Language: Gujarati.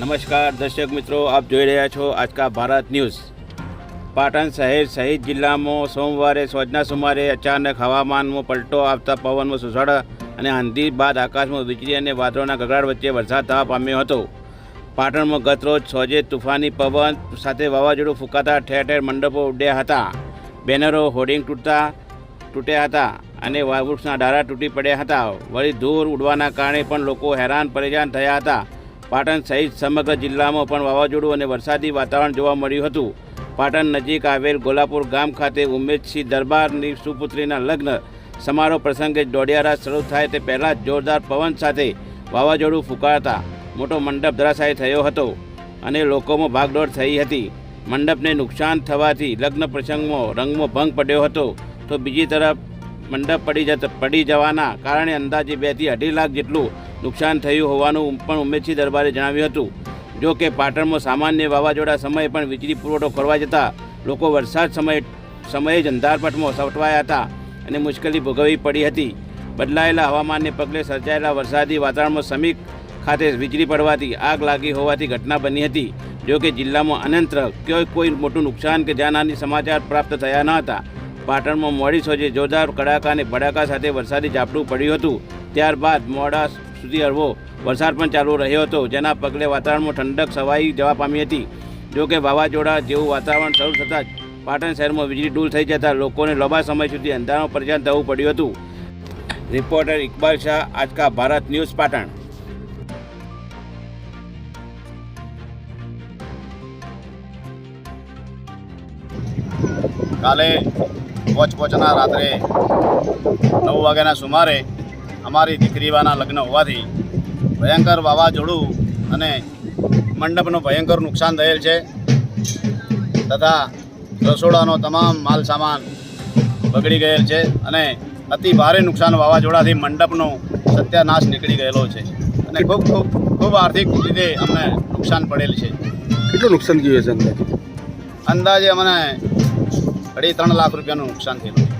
નમસ્કાર, દર્શક મિત્રો, આપ જોઈ રહ્યા છો આજકા ભારત ન્યૂઝ. પાટણ શહેર સહિત જિલ્લામાં સોમવારે, સોજના સુમારે અચાનક હવામાનમાં પલટો આવતા પવનમાં સુસાડા અને આંધી બાદ આકાશમાં વીજળી અને વાદળોના ગગડાટ વચ્ચે વરસાદ થવા પામ્યો હતો. પાટણમાં ગતરોજ સોજે તુફાની પવન સાથે વાવાઝોડું ફૂંકાતા ઠેર ઠેર મંડપો ઉડ્યા હતા. બેનરો હોર્ડિંગ તૂટતા તૂટ્યા હતા અને વૃક્ષના ડારા તૂટી પડ્યા હતા. વળી ધૂળ ઉડવાના કારણે પણ લોકો હેરાન, પરેશાન થયા હતા. પાટણ સહિત સમગ્ર જિલ્લામાં પણ વાવાઝોડું અને વરસાદી વાતાવરણ જોવા મળ્યું હતું. પાટણ નજીક આવેલ ગોલાપુર ગામ ખાતે ઉમેદસિંહ દરબારની સુપુત્રીના લગ્ન સમારોહ પ્રસંગે દોડિયારા શરૂ થાય તે પહેલાં જ જોરદાર પવન સાથે વાવાઝોડું ફૂંકાતા મોટો મંડપ ધરાશાયી થયો હતો અને લોકોમાં ભાગદોડ થઈ હતી. મંડપને નુકસાન થવાથી લગ્ન પ્રસંગમાં રંગમાં ભંગ પડ્યો હતો. તો બીજી તરફ મંડપ પડી જતા, પડી જવાના કારણે અંદાજે બેથી અઢી લાખ જેટલું નુકસાન થયું હોવાનું પણ ઉમેદસિંહ દરબારે જણાવ્યું હતું. જો કે પાટણમાં સામાન્ય વાવાઝોડા સમયે પણ વીજળી પુરવઠો કરવા જતાં લોકો વરસાદ સમયે સમયે જ અંધારપટમાં સવટવાયા હતા અને મુશ્કેલી ભોગવવી પડી હતી. બદલાયેલા હવામાનને પગલે સર્જાયેલા વરસાદી વાતાવરણમાં સમીક ખાતે વીજળી પડવાથી આગ લાગી હોવાથી ઘટના બની હતી. જો કે જિલ્લામાં અનંત્ર કોઈ કોઈ મોટું નુકસાન કે જાનહાની સમાચાર પ્રાપ્ત થયા ન હતા. પાટણમાં મોડી સોજે જોરદાર કડાકા અને ભડાકા સાથે વરસાદી ઝાપટું પડ્યું હતું. ત્યારબાદ મોડા સુધી હળવો વરસાદ પણ ચાલુ રહ્યો હતો. જેના પગલે વાતાવરણમાં ઠંડક સવાઈ જવા પામી હતી. જોકે વાવાઝોડા જેવું વાતાવરણ શરૂ થતાં પાટણ શહેરમાં વીજળી ડૂલ થઈ જતાં લોકોને લાંબા સમય સુધી અંધારામાં પરેશાન થવું પડ્યું હતું. Reporter Iqbal Shah Aaj Ka Bharat news Patan. કાલે પોચ પોચના રાત્રે નવ વાગ્યાના સુમારે અમારી દીકરીવાના લગ્ન હોવાથી ભયંકર વાવાઝોડું અને મંડપનું ભયંકર નુકસાન થયેલ છે તથા રસોડાનો તમામ માલ સામાન બગડી ગયેલ છે અને અતિ ભારે નુકસાન વાવાઝોડાથી મંડપનો સત્યાનાશ નીકળી ગયેલો છે. અને ખૂબ ખૂબ ખૂબ આર્થિક રીતે અમને નુકસાન પડેલ છે. કેટલું નુકસાન ગયું છે અંદાજે? અંદાજે અમને અઢી ત્રણ લાખ રૂપિયાનું નુકસાન થયેલું છે.